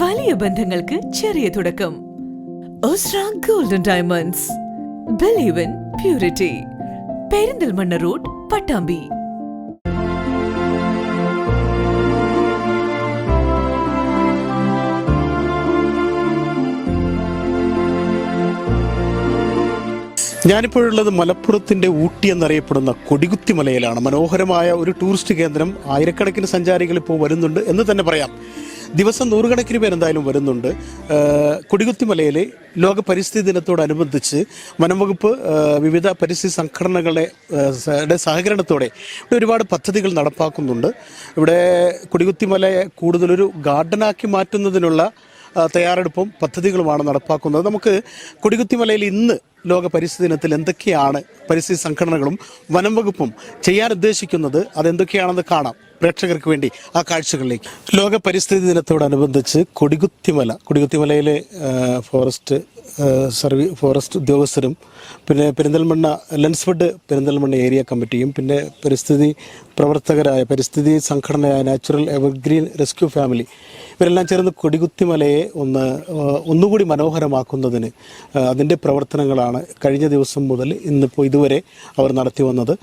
വലിയ ബന്ധങ്ങൾക്ക് ചെറിയ തുടക്കം. Golden diamonds believe in purity Perinthalmanna road Pattambi ഞാനിപ്പോഴുള്ളത് മലപ്പുറത്തിന്റെ ഊട്ടി എന്നറിയപ്പെടുന്ന കൊടികുത്തി മലയിലാണ്. മനോഹരമായ ഒരു ടൂറിസ്റ്റ് കേന്ദ്രം ആയിരക്കണക്കിന് സഞ്ചാരികൾ ഇപ്പോൾ വരുന്നുണ്ട് എന്ന് തന്നെ പറയാം. ദിവസം നൂറുകണക്കിന് പേർ എന്തായാലും വരുന്നുണ്ട്. ഏഹ് കൊടികുത്തി ലോക പരിസ്ഥിതി ദിനത്തോടനുബന്ധിച്ച് വനംവകുപ്പ് വിവിധ പരിസ്ഥിതി സംഘടനകളുടെ സഹകരണത്തോടെ ഇവിടെ ഒരുപാട് പദ്ധതികൾ നടപ്പാക്കുന്നുണ്ട്. ഇവിടെ കൊടികുത്തിമലയെ കൂടുതലൊരു ഗാർഡനാക്കി മാറ്റുന്നതിനുള്ള തയ്യാറെടുപ്പും പദ്ധതികളുമാണ് നടപ്പാക്കുന്നത്. നമുക്ക് കൊടികുത്തിമലയിൽ ഇന്ന് ലോക പരിസ്ഥിതി ദിനത്തിൽ എന്തൊക്കെയാണ് പരിസ്ഥിതി സംഘടനകളും വനം വകുപ്പും ചെയ്യാൻ ഉദ്ദേശിക്കുന്നത്? അതെന്തൊക്കെയാണെന്ന് കാണാം. പ്രേക്ഷകർക്ക് വേണ്ടി ആ കാഴ്ചകളിലേക്ക്. ലോക പരിസ്ഥിതി ദിനത്തോടനുബന്ധിച്ച് കൊടികുത്തിമല. കൊടികുത്തിമലയിലെ ഫോറസ്റ്റ് സർവീ ഫോറസ്റ്റ് ഉദ്യോഗസ്ഥരും പിന്നെ പെരിന്തൽമണ്ണ ലെൻസ്ഫഡ് പെരിന്തൽമണ്ണ ഏരിയ കമ്മിറ്റിയും പിന്നെ പരിസ്ഥിതി പ്രവർത്തകരായ പരിസ്ഥിതി സംഘടനയായ നാച്ചുറൽ എവർഗ്രീൻ റെസ്ക്യൂ ഫാമിലി ഇവരെല്ലാം ചേർന്ന് കൊടികുത്തിമലയെ ഒന്ന് ഒന്നുകൂടി മനോഹരമാക്കുന്നതിന് അതിന്റെ പ്രവർത്തനങ്ങളാണ് കഴിഞ്ഞ ദിവസം മുതൽ ഇന്നിപ്പോൾ ഇതുവരെ അവർ നടത്തി വന്നത്.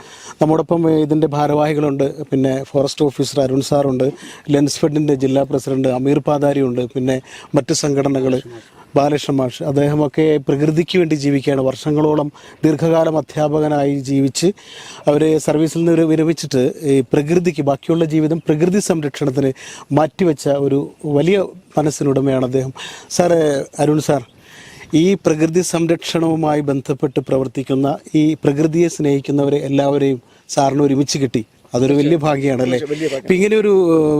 നമ്മോടൊപ്പം ഇതിന്റെ ഭാരവാഹികളുണ്ട്. പിന്നെ ഫോറസ്റ്റ് ഓഫീസർ അരുൺ സാറുണ്ട്. ലെൻസ്ഫെഡിന്റെ ജില്ലാ പ്രസിഡന്റ് അമീർ പാതാരിയുണ്ട് പിന്നെ മറ്റ് സംഘടനകൾ ബാലകൃഷ്ണ മാഷ്. അദ്ദേഹമൊക്കെ പ്രകൃതിക്ക് വേണ്ടി ജീവിക്കുകയാണ്. വർഷങ്ങളോളം ദീർഘകാലം അധ്യാപകനായി ജീവിച്ച് അവർ സർവീസിൽ നിന്ന് വിരമിച്ചിട്ട് ഈ പ്രകൃതിക്ക് ബാക്കിയുള്ള ജീവിതം പ്രകൃതി സംരക്ഷണത്തിന് മാറ്റിവെച്ച ഒരു വലിയ മനസ്സിനുടമയാണ് അദ്ദേഹം. സാർ അരുൺ സാർ ഈ പ്രകൃതി സംരക്ഷണവുമായി ബന്ധപ്പെട്ട് പ്രവർത്തിക്കുന്ന ഈ പ്രകൃതിയെ സ്നേഹിക്കുന്നവരെ എല്ലാവരെയും സാറിന് ഒരുമിച്ച് കിട്ടി. അതൊരു വലിയ ഭാഗ്യമാണ് അല്ലേ ഇപ്പം ഇങ്ങനെ ഒരു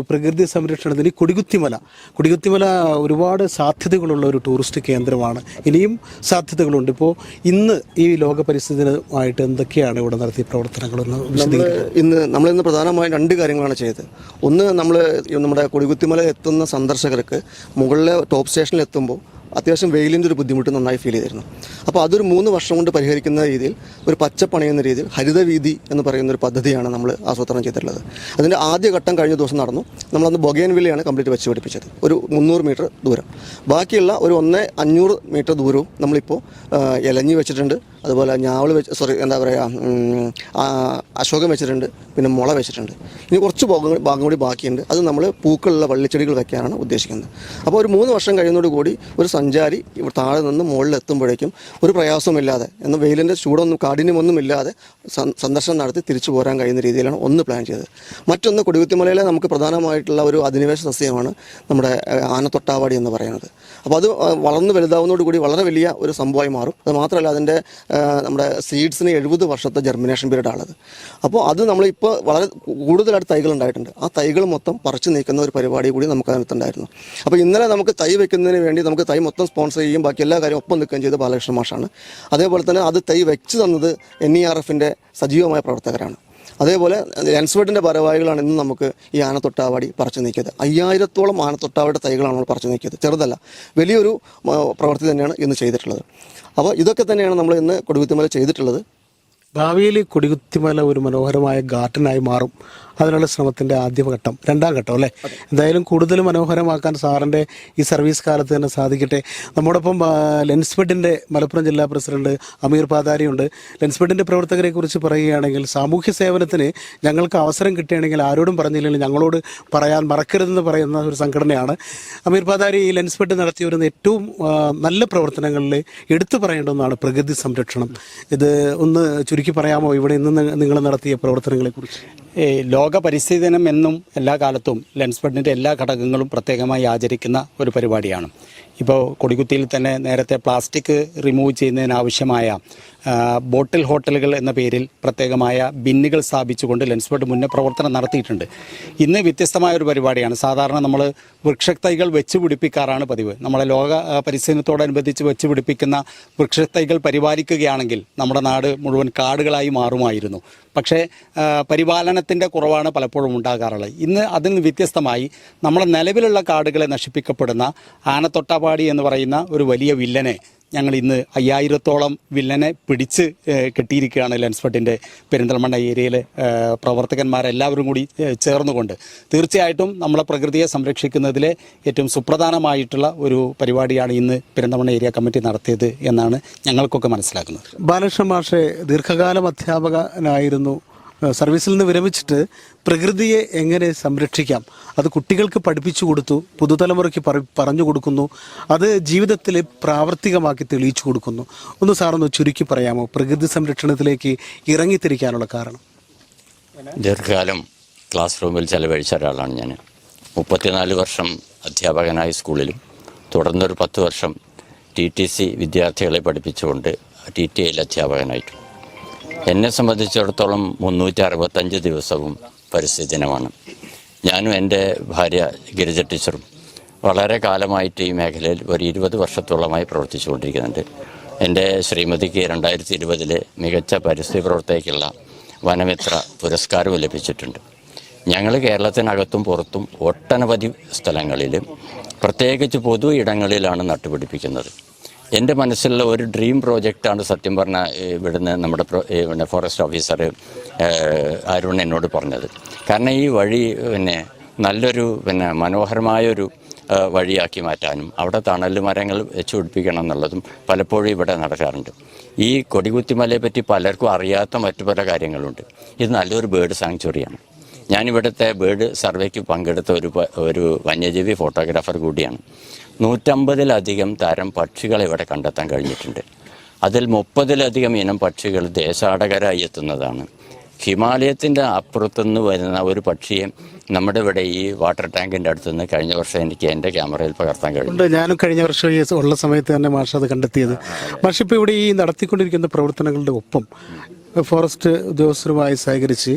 പ്രകൃതി സംരക്ഷണത്തിന് കൊടികുത്തിമല. കൊടികുത്തിമല ഒരുപാട് സാധ്യതകളുള്ള ഒരു ടൂറിസ്റ്റ് കേന്ദ്രമാണ്. ഇനിയും സാധ്യതകളുണ്ട്. ഇപ്പോൾ ഇന്ന് ഈ ലോക പരിസ്ഥിതി ദിനമായിട്ട് എന്തൊക്കെയാണ് ഇവിടെ നടത്തിയ പ്രവർത്തനങ്ങളൊന്ന് നമ്മൾ ഇന്ന് നമ്മൾ ഇന്ന് പ്രധാനമായും രണ്ട് കാര്യങ്ങളാണ് ചെയ്തത് ഒന്ന് നമ്മൾ നമ്മുടെ കൊടികുത്തിമല എത്തുന്ന സന്ദർശകർക്ക് മുകളിലെ ടോപ്പ് സ്റ്റേഷനിൽ എത്തുമ്പോൾ അത്യാവശ്യം വെയിലിന്റെ ഒരു ബുദ്ധിമുട്ട് നന്നായി ഫീൽ ചെയ്തിരുന്നു. അപ്പോൾ അതൊരു മൂന്ന് വർഷം കൊണ്ട് പരിഹരിക്കുന്ന രീതിയിൽ ഒരു പച്ചപ്പണിയുന്ന രീതിയിൽ ഹരിതവീതി എന്ന് പറയുന്ന ഒരു പദ്ധതിയാണ് നമ്മൾ ആസൂത്രണം ചെയ്തിട്ടുള്ളത്. അതിന്റെ ആദ്യ ഘട്ടം കഴിഞ്ഞ ദിവസം നടന്നു. നമ്മളന്ന് ബൊഗേൻവില്ലയാണ് കംപ്ലീറ്റ് വെച്ച് പിടിപ്പിച്ചത്. ഒരു മുന്നൂറ് മീറ്റർ ദൂരം. ബാക്കിയുള്ള ഒരു ഒന്ന് അഞ്ഞൂറ് മീറ്റർ ദൂരവും നമ്മളിപ്പോൾ ഇലഞ്ഞി വെച്ചിട്ടുണ്ട്. അതുപോലെ ഞാവൾ വെച്ച് സോറി എന്താ പറയുക അശോകം വെച്ചിട്ടുണ്ട് പിന്നെ മുള വെച്ചിട്ടുണ്ട്. ഇനി കുറച്ച് ഭാഗം ഭാഗം കൂടി ബാക്കിയുണ്ട്. അത് നമ്മൾ പൂക്കളുള്ള വള്ളിച്ചെടികൾ വെക്കാനാണ് ഉദ്ദേശിക്കുന്നത്. അപ്പോൾ ഒരു മൂന്ന് വർഷം കഴിയുന്നതോട് കൂടി ഒരു സഞ്ചാരി ഇവിടെ താഴെ നിന്ന് മുകളിൽ എത്തുമ്പോഴേക്കും ഒരു പ്രയാസവുമില്ലാതെ എന്നാൽ വെയിലിന്റെ ചൂടൊന്നും കാഠിന്യമൊന്നും ഇല്ലാതെ സന്ദർശനം നടത്തി തിരിച്ചു പോരാൻ കഴിയുന്ന രീതിയിലാണ് ഒന്ന് പ്ലാൻ ചെയ്തത്. മറ്റൊന്ന് കൊടികുത്തിമലയിലെ നമുക്ക് പ്രധാനമായിട്ടുള്ള ഒരു അധിനിവേശ സസ്യമാണ് നമ്മുടെ ആനത്തൊട്ടാവാടി എന്ന് പറയുന്നത്. അപ്പോൾ അത് വളർന്ന് വലുതാവുന്നതോടുകൂടി വളരെ വലിയ ഒരു സംഭവമായി മാറും. അത് മാത്രമല്ല അതിന്റെ നമ്മുടെ സീഡ്സിന് എഴുപത് വർഷത്തെ ജെർമിനേഷൻ പീരീഡ് ആണത്. അപ്പോൾ അത് നമ്മളിപ്പോൾ വളരെ കൂടുതലായിട്ട് തൈകൾ ഉണ്ടായിട്ടുണ്ട്. ആ തൈകൾ മൊത്തം പറിച്ചു നീക്കുന്ന ഒരു പരിപാടി കൂടി നമുക്ക് അതിനകത്തുണ്ടായിരുന്നു അപ്പോൾ ഇന്നലെ നമുക്ക് തൈ വെക്കുന്നതിന് വേണ്ടി നമുക്ക് തൈ മൊത്തം സ്പോൺസർ ചെയ്യും ബാക്കി എല്ലാ കാര്യവും ഒപ്പം നിൽക്കുകയും ചെയ്ത് ബാലകൃഷ്ണ മാഷാണ്. അതേപോലെ തന്നെ അത് തൈ വെച്ച് തന്നത് എൻ ഇ ആർ എഫിന്റെ സജീവമായ പ്രവർത്തകരാണ്. അതേപോലെ ലെൻസ്വേഡിന്റെ ഭാരവാഹികളാണ് ഇന്ന് നമുക്ക് ഈ ആനത്തൊട്ടാവാടി പറിച്ചു നീക്കിയത്. അയ്യായിരത്തോളം ആനത്തൊട്ടാവയുടെ തൈകളാണ് നമ്മൾ പറിച്ചു നീക്കിയത്. ചെറുതല്ല. വലിയൊരു പ്രവൃത്തി തന്നെയാണ് ഇന്ന് ചെയ്തിട്ടുള്ളത്. അപ്പോൾ ഇതൊക്കെ തന്നെയാണ് നമ്മൾ ഇന്ന് കൊടുകുത്തിമല ചെയ്തിട്ടുള്ളത്. ഭാവിയിൽ കൊടികുത്തിമല ഒരു മനോഹരമായ ഗാർഡനായി മാറും. അതിനുള്ള ശ്രമത്തിന്റെ ആദ്യ ഘട്ടം രണ്ടാം ഘട്ടം അല്ലേ? എന്തായാലും കൂടുതൽ മനോഹരമാക്കാൻ സാറിന്റെ ഈ സർവീസ് കാലത്ത് തന്നെ സാധിക്കട്ടെ. നമ്മോടൊപ്പം ആ, ലെൻസ്ബെഡിന്റെ മലപ്പുറം ജില്ലാ പ്രസിഡന്റ് അമീർ പാതാരിയുണ്ട് ലെൻസ്ബെഡിന്റെ പ്രവർത്തകരെ കുറിച്ച് പറയുകയാണെങ്കിൽ സാമൂഹ്യ സേവനത്തിന് ഞങ്ങൾക്ക് അവസരം കിട്ടുകയാണെങ്കിൽ ആരോടും പറഞ്ഞില്ലെങ്കിൽ ഞങ്ങളോട് പറയാൻ മറക്കരുതെന്ന് പറയുന്ന ഒരു സംഘടനയാണ്. അമീർ പാതാരി ഈ ലെൻസ്ബെഡ് നടത്തി വരുന്ന ഏറ്റവും നല്ല പ്രവർത്തനങ്ങളിൽ എടുത്തു പറയേണ്ട ഒന്നാണ് പ്രകൃതി സംരക്ഷണം. ഇത് ഒന്ന് ചുരുക്കി പറയാമോ? ഇവിടെ ഇന്ന് നിങ്ങൾ നടത്തിയ പ്രവർത്തനങ്ങളെക്കുറിച്ച്. ലോക പരിസ്ഥിതി ദിനം എന്നും എല്ലാ കാലത്തും ലെൻസ്ബഡിന്റെ എല്ലാ ഘടകങ്ങളും പ്രത്യേകമായി ആചരിക്കുന്ന ഒരു പരിപാടിയാണ്. ഇപ്പോൾ കൊടികുത്തിയിൽ തന്നെ നേരത്തെ പ്ലാസ്റ്റിക് റിമൂവ് ചെയ്യുന്നതിനാവശ്യമായ ബോട്ടിൽ ഹോട്ടലുകൾ എന്ന പേരിൽ പ്രത്യേകമായ ബിന്നുകൾ സ്ഥാപിച്ചുകൊണ്ട് ലെൻസ്ബഡ് മുന്നേ പ്രവർത്തനം നടത്തിയിട്ടുണ്ട്. ഇന്ന് വ്യത്യസ്തമായ ഒരു പരിപാടിയാണ്. സാധാരണ നമ്മൾ വൃക്ഷത്തൈകൾ വെച്ച് പിടിപ്പിക്കാറാണ് പതിവ്. നമ്മളെ ലോക പരിസരത്തോടനുബന്ധിച്ച് വെച്ച് പിടിപ്പിക്കുന്ന വൃക്ഷത്തൈകൾ പരിപാലിക്കുകയാണെങ്കിൽ നമ്മുടെ നാട് മുഴുവൻ കാടുകളായി മാറുമായിരുന്നു. പക്ഷേ പരിപാലനത്തിന്റെ കുറവാണ് പലപ്പോഴും ഉണ്ടാകാറുള്ളത്. ഇന്ന് അതിൽ നിന്ന് വ്യത്യസ്തമായി നമ്മുടെ നിലവിലുള്ള കാടുകളെ നശിപ്പിക്കപ്പെടുന്ന ആനത്തൊട്ടാപാടി എന്ന് പറയുന്ന ഒരു വലിയ വില്ലനെ ഞങ്ങൾ ഇന്ന് അയ്യായിരത്തോളം വില്ലനെ പിടിച്ച് കിട്ടിയിരിക്കുകയാണ് ലെൻസ് ലെൻസ്ഫട്ടിന്റെ പെരിന്തൽമണ്ണ ഏരിയയിലെ പ്രവർത്തകന്മാരെല്ലാവരും കൂടി ചേർന്നുകൊണ്ട്. തീർച്ചയായിട്ടും നമ്മളെ പ്രകൃതിയെ സംരക്ഷിക്കുന്നതിലെ ഏറ്റവും സുപ്രധാനമായിട്ടുള്ള ഒരു പരിപാടിയാണ് ഇന്ന് പെരിന്തൽമണ്ണ ഏരിയ കമ്മിറ്റി നടത്തിയത് എന്നാണ് ഞങ്ങൾക്കൊക്കെ മനസ്സിലാക്കുന്നത്. ബാലകൃഷ്ണ മാഷെ ദീർഘകാലം അധ്യാപകനായിരുന്നു. സർവീസിൽ നിന്ന് വിരമിച്ചിട്ട് പ്രകൃതിയെ എങ്ങനെ സംരക്ഷിക്കാം? അത് കുട്ടികൾക്ക് പഠിപ്പിച്ചു കൊടുത്തു പുതുതലമുറയ്ക്ക് പറഞ്ഞു കൊടുക്കുന്നു അത് ജീവിതത്തിൽ പ്രാവർത്തികമാക്കി തെളിയിച്ചു കൊടുക്കുന്നു. ഒന്ന് സാറൊന്ന് ചുരുക്കി പറയാമോ? പ്രകൃതി സംരക്ഷണത്തിലേക്ക് ഇറങ്ങിത്തിരിക്കാനുള്ള കാരണം. ദീർഘകാലം ക്ലാസ് റൂമിൽ ചെലവഴിച്ച ഒരാളാണ് ഞാൻ. മുപ്പത്തിനാല് വർഷം അധ്യാപകനായി സ്കൂളിലും തുടർന്നൊരു പത്ത് വർഷം ടി ടി സി വിദ്യാർത്ഥികളെ പഠിപ്പിച്ചുകൊണ്ട് ടി ടി ഐയിൽ അധ്യാപകനായിട്ടും എന്നെ സംബന്ധിച്ചിടത്തോളം മുന്നൂറ്റി അറുപത്തഞ്ച് ദിവസവും പരിസ്ഥിതി ദിനമാണ്. ഞാനും എന്റെ ഭാര്യ ഗിരിജ ടീച്ചറും വളരെ കാലമായിട്ട് ഈ മേഖലയിൽ ഒരു ഇരുപത് വർഷത്തോളമായി പ്രവർത്തിച്ചുകൊണ്ടിരിക്കുന്നുണ്ട്. എന്റെ ശ്രീമതിക്ക് രണ്ടായിരത്തി ഇരുപതിലെ മികച്ച പരിസ്ഥിതി പ്രവർത്തകയ്ക്കുള്ള വനമിത്ര പുരസ്കാരവും ലഭിച്ചിട്ടുണ്ട്. ഞങ്ങൾ കേരളത്തിനകത്തും പുറത്തും ഒട്ടനവധി സ്ഥലങ്ങളിൽ പ്രത്യേകിച്ച് പൊതു ഇടങ്ങളിലാണ് നട്ടുപിടിപ്പിക്കുന്നത്. എന്റെ മനസ്സിലുള്ള ഒരു ഡ്രീം പ്രോജക്റ്റാണ് സത്യം പറഞ്ഞാൽ ഇവിടുന്ന് നമ്മുടെ പിന്നെ ഫോറസ്റ്റ് ഓഫീസർ അരുൺ എന്നോട് പറഞ്ഞത്. കാരണം ഈ വഴി പിന്നെ നല്ലൊരു പിന്നെ മനോഹരമായൊരു വഴിയാക്കി മാറ്റാനും അവിടെ തണൽ മരങ്ങൾ വെച്ച് പിടിപ്പിക്കണം എന്നുള്ളതും പലപ്പോഴും ഇവിടെ നടക്കാറുണ്ട്. ഈ കൊടികുത്തിമലയെ പറ്റി പലർക്കും അറിയാത്ത മറ്റു പല കാര്യങ്ങളുണ്ട്. ഇത് നല്ലൊരു ബേർഡ് സാങ്ച്വറിയാണ് ഞാനിവിടുത്തെ ബേർഡ് സർവേക്ക് പങ്കെടുത്ത ഒരു ഒരു വന്യജീവി ഫോട്ടോഗ്രാഫർ കൂടിയാണ്. നൂറ്റമ്പതിലധികം തരം പക്ഷികളെ ഇവിടെ കണ്ടെത്താൻ കഴിഞ്ഞിട്ടുണ്ട്. അതിൽ മുപ്പതിലധികം ഇനം പക്ഷികൾ ദേശാടകരായി എത്തുന്നതാണ്. ഹിമാലയത്തിന്റെ അപ്പുറത്തുനിന്ന് വരുന്ന ഒരു പക്ഷിയെ നമ്മുടെ ഇവിടെ ഈ വാട്ടർ ടാങ്കിന്റെ അടുത്തുനിന്ന് കഴിഞ്ഞ വർഷം എനിക്ക് എന്റെ ക്യാമറയിൽ പകർത്താൻ കഴിഞ്ഞു. ഞാനും കഴിഞ്ഞ വർഷം ഈ ഉള്ള സമയത്ത് തന്നെ മാഷ് അത് കണ്ടെത്തിയത്. മാഷ് ഇപ്പോൾ ഇവിടെ ഈ നടത്തിക്കൊണ്ടിരിക്കുന്ന പ്രവർത്തനങ്ങളുടെ ഒപ്പം ഫോറസ്റ്റ് ഉദ്യോഗസ്ഥരുമായി സഹകരിച്ച്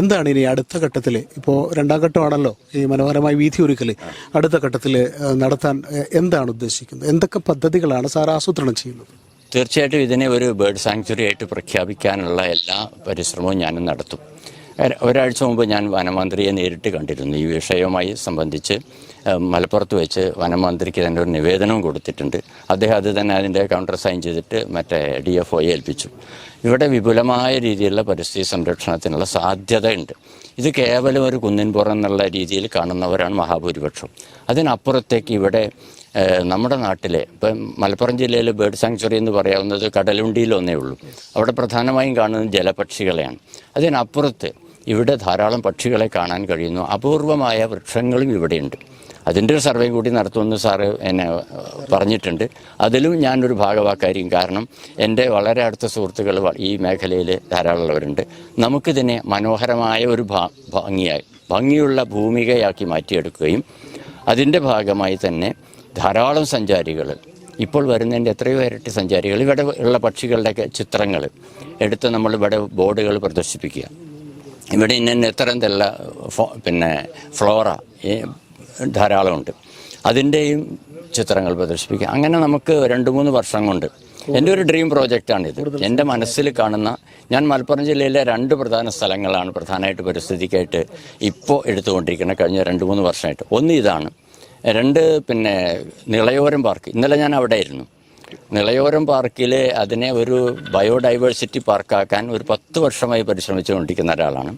എന്താണ് ഇനി അടുത്ത ഘട്ടത്തിൽ ഇപ്പോൾ രണ്ടാം ഘട്ടമാണല്ലോ ഈ മനോഹരമായ വീതി ഒരുക്കൽ അടുത്ത ഘട്ടത്തിൽ നടത്താൻ എന്താണ് ഉദ്ദേശിക്കുന്നത്? എന്തൊക്കെ പദ്ധതികളാണ് സാർ ആസൂത്രണം ചെയ്യുന്നത്? തീർച്ചയായിട്ടും ഇതിനെ ഒരു ബേർഡ് സാങ്ച്വറി ആയിട്ട് പ്രഖ്യാപിക്കാനുള്ള എല്ലാ പരിശ്രമവും ഞാനും നടത്തും. ഒരാഴ്ച മുമ്പ് ഞാൻ വനമന്ത്രിയെ നേരിട്ട് കണ്ടിരുന്നു. ഈ വിഷയവുമായി സംബന്ധിച്ച് മലപ്പുറത്ത് വെച്ച് വനമന്ത്രിക്ക് തന്നെ ഒരു നിവേദനവും കൊടുത്തിട്ടുണ്ട്. അദ്ദേഹം അത് തന്നെ അതിന്റെ കൗണ്ടർ സൈൻ ചെയ്തിട്ട് മറ്റേ ഡി എഫ് ഒയെ ഏൽപ്പിച്ചു. ഇവിടെ വിപുലമായ രീതിയിലുള്ള പരിസ്ഥിതി സംരക്ഷണത്തിനുള്ള സാധ്യതയുണ്ട്. ഇത് കേവലം ഒരു കുന്നിൻ പുറം എന്നുള്ള രീതിയിൽ കാണുന്നവരാണ് മഹാഭൂരിപക്ഷം. അതിനപ്പുറത്തേക്ക് ഇവിടെ നമ്മുടെ നാട്ടിലെ ഇപ്പം മലപ്പുറം ജില്ലയിലെ ബേർഡ് സാങ്ച്വറി എന്ന് പറയാവുന്നത് കടലുണ്ടിയിലൊന്നേ ഉള്ളൂ. അവിടെ പ്രധാനമായും കാണുന്നത് ജലപക്ഷികളെയാണ്. അതിനപ്പുറത്ത് ഇവിടെ ധാരാളം പക്ഷികളെ കാണാൻ കഴിയുന്നു. അപൂർവമായ വൃക്ഷങ്ങളും ഇവിടെയുണ്ട്. അതിന്റെ ഒരു സർവേ കൂടി നടത്തുമെന്ന് സാറ് എന്നെ പറഞ്ഞിട്ടുണ്ട്. അതിലും ഞാനൊരു ഭാഗവാക്കായിരിക്കും കാരണം എന്റെ വളരെ അടുത്ത സുഹൃത്തുക്കൾ ഈ മേഖലയിൽ ധാരാളമുള്ളവരുണ്ട്. നമുക്കിതിനെ മനോഹരമായ ഒരു ഭംഗിയായി ഭംഗിയുള്ള ഭൂമികയാക്കി മാറ്റിയെടുക്കുകയും അതിന്റെ ഭാഗമായി തന്നെ ധാരാളം സഞ്ചാരികൾ ഇപ്പോൾ വരുന്നതിന്റെ എത്രയോ ഇരട്ടി സഞ്ചാരികൾ ഇവിടെ ഉള്ള പക്ഷികളുടെയൊക്കെ ചിത്രങ്ങൾ എടുത്ത് നമ്മൾ ഇവിടെ ബോർഡുകൾ പ്രദർശിപ്പിക്കുക. ഇവിടെ ഇന്ന ഇത്തരം തെല്ല പിന്നെ ഫ്ലോറ ധാരാളമുണ്ട്. അതിന്റെയും ചിത്രങ്ങൾ പ്രദർശിപ്പിക്കുക. അങ്ങനെ നമുക്ക് രണ്ട് മൂന്ന് വർഷം കൊണ്ട് എന്റെ ഒരു ഡ്രീം പ്രോജക്റ്റാണിത് എന്റെ മനസ്സിൽ കാണുന്ന ഞാൻ മലപ്പുറം ജില്ലയിലെ രണ്ട് പ്രധാന സ്ഥലങ്ങളാണ് പ്രധാനമായിട്ട് പരിസ്ഥിതിക്കായിട്ട് ഇപ്പോൾ എടുത്തുകൊണ്ടിരിക്കുന്നത് കഴിഞ്ഞ രണ്ട് മൂന്ന് വർഷമായിട്ട്. ഒന്ന് ഇതാണ്. രണ്ട് പിന്നെ നിളയോരം പാർക്ക്. ഇന്നലെ ഞാൻ അവിടെ ആയിരുന്നു. നിളയോരം പാർക്കിൽ അതിനെ ഒരു ബയോഡൈവേഴ്സിറ്റി പാർക്കാക്കാൻ ഒരു പത്ത് വർഷമായി പരിശ്രമിച്ചുകൊണ്ടിരിക്കുന്ന ഒരാളാണ്.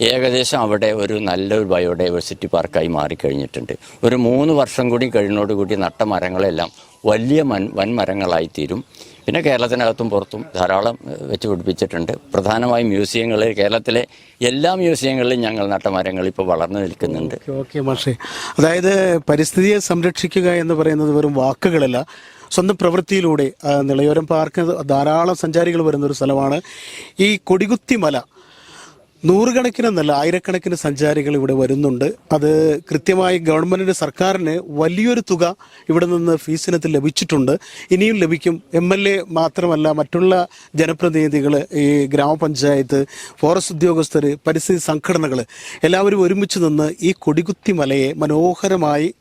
ഏകദേശം അവിടെ ഒരു നല്ലൊരു ബയോഡൈവേഴ്സിറ്റി പാർക്കായി മാറിക്കഴിഞ്ഞിട്ടുണ്ട്. ഒരു മൂന്ന് വർഷം കൂടി കഴിഞ്ഞോടുകൂടി നട്ട മരങ്ങളെല്ലാം വലിയ മൻ വൻമരങ്ങളായി തീരും പിന്നെ കേരളത്തിനകത്തും പുറത്തും ധാരാളം വെച്ച് പിടിപ്പിച്ചിട്ടുണ്ട്. പ്രധാനമായും മ്യൂസിയങ്ങളിൽ കേരളത്തിലെ എല്ലാ മ്യൂസിയങ്ങളിലും ഞങ്ങൾ നട്ട മരങ്ങൾ ഇപ്പോൾ വളർന്നു നിൽക്കുന്നുണ്ട്. ഓക്കെ മാഷേ. അതായത് പരിസ്ഥിതിയെ സംരക്ഷിക്കുക എന്ന് പറയുന്നത് വെറും വാക്കുകളല്ല. സ്വന്തം പ്രവൃത്തിയിലൂടെ നിളയോരം പാർക്ക് ധാരാളം സഞ്ചാരികൾ വരുന്ന ഒരു സ്ഥലമാണ്. ഈ കൊടികുത്തി മല നൂറുകണക്കിന് എന്നല്ല ആയിരക്കണക്കിന് സഞ്ചാരികൾ ഇവിടെ വരുന്നുണ്ട്. അത് കൃത്യമായി ഗവൺമെന്റിന്റെ സർക്കാരിന് വലിയൊരു തുക ഇവിടെ നിന്ന് ഫീസിനത്തിൽ ലഭിച്ചിട്ടുണ്ട്. ഇനിയും ലഭിക്കും. എം എൽ എ മാത്രമല്ല മറ്റുള്ള ജനപ്രതിനിധികൾ ഈ ഗ്രാമപഞ്ചായത്ത് ഫോറസ്റ്റ് ഉദ്യോഗസ്ഥർ പരിസ്ഥിതി സംഘടനകൾ എല്ലാവരും ഒരുമിച്ച് നിന്ന് ഈ കൊടികുത്തി മലയെ മനോഹരമായി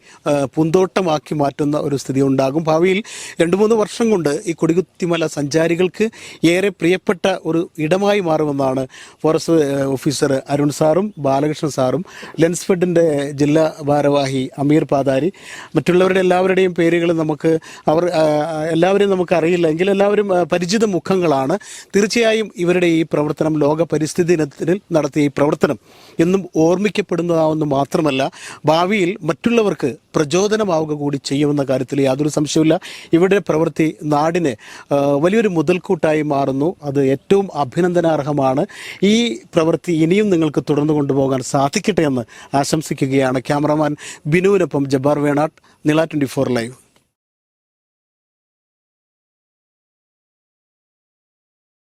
പൂന്തോട്ടമാക്കി മാറ്റുന്ന ഒരു സ്ഥിതി ഉണ്ടാകും. ഭാവിയിൽ രണ്ട് മൂന്ന് വർഷം കൊണ്ട് ഈ കൊടികുത്തിമല സഞ്ചാരികൾക്ക് ഏറെ പ്രിയപ്പെട്ട ഒരു ഇടമായി മാറുമെന്നാണ് ഫോറസ്റ്റ് ഓഫീസർ അരുൺ സാറും ബാലകൃഷ്ണൻ സാറും ലെൻസ് ഫെഡിന്റെ ജില്ലാ ഭാരവാഹി അമീർ പാതാരി മറ്റുള്ളവരുടെ എല്ലാവരുടെയും പേരുകൾ നമുക്ക് അവർ എല്ലാവരെയും നമുക്ക് അറിയില്ല എങ്കിൽ എല്ലാവരും പരിചിത മുഖങ്ങളാണ്. തീർച്ചയായും ഇവരുടെ ഈ പ്രവർത്തനം ലോക പരിസ്ഥിതി ദിനത്തിൽ നടത്തിയ ഈ പ്രവർത്തനം എന്നും ഓർമ്മിക്കപ്പെടുന്നതാവുന്ന മാത്രമല്ല ഭാവിയിൽ മറ്റുള്ളവർക്ക് പ്രചോദനമാവുക കൂടി ചെയ്യുമെന്ന കാര്യത്തിൽ യാതൊരു സംശയവുമില്ല. ഇവരുടെ പ്രവൃത്തി നാടിന് വലിയൊരു മുതൽക്കൂട്ടായി മാറുന്നു. അത് ഏറ്റവും അഭിനന്ദനാർഹമാണ്. ഈ പ്രവൃത്തി ഇനിയും നിങ്ങൾക്ക് തുടർന്നു കൊണ്ടുപോകാൻ സാധിക്കട്ടെ എന്ന് ആശംസിക്കുകയാണ് ക്യാമറമാൻ ബിനുവിനൊപ്പം ജബ്ബാർ വേണാട്ട് നില ട്വന്റി ഫോർ ലൈവ്.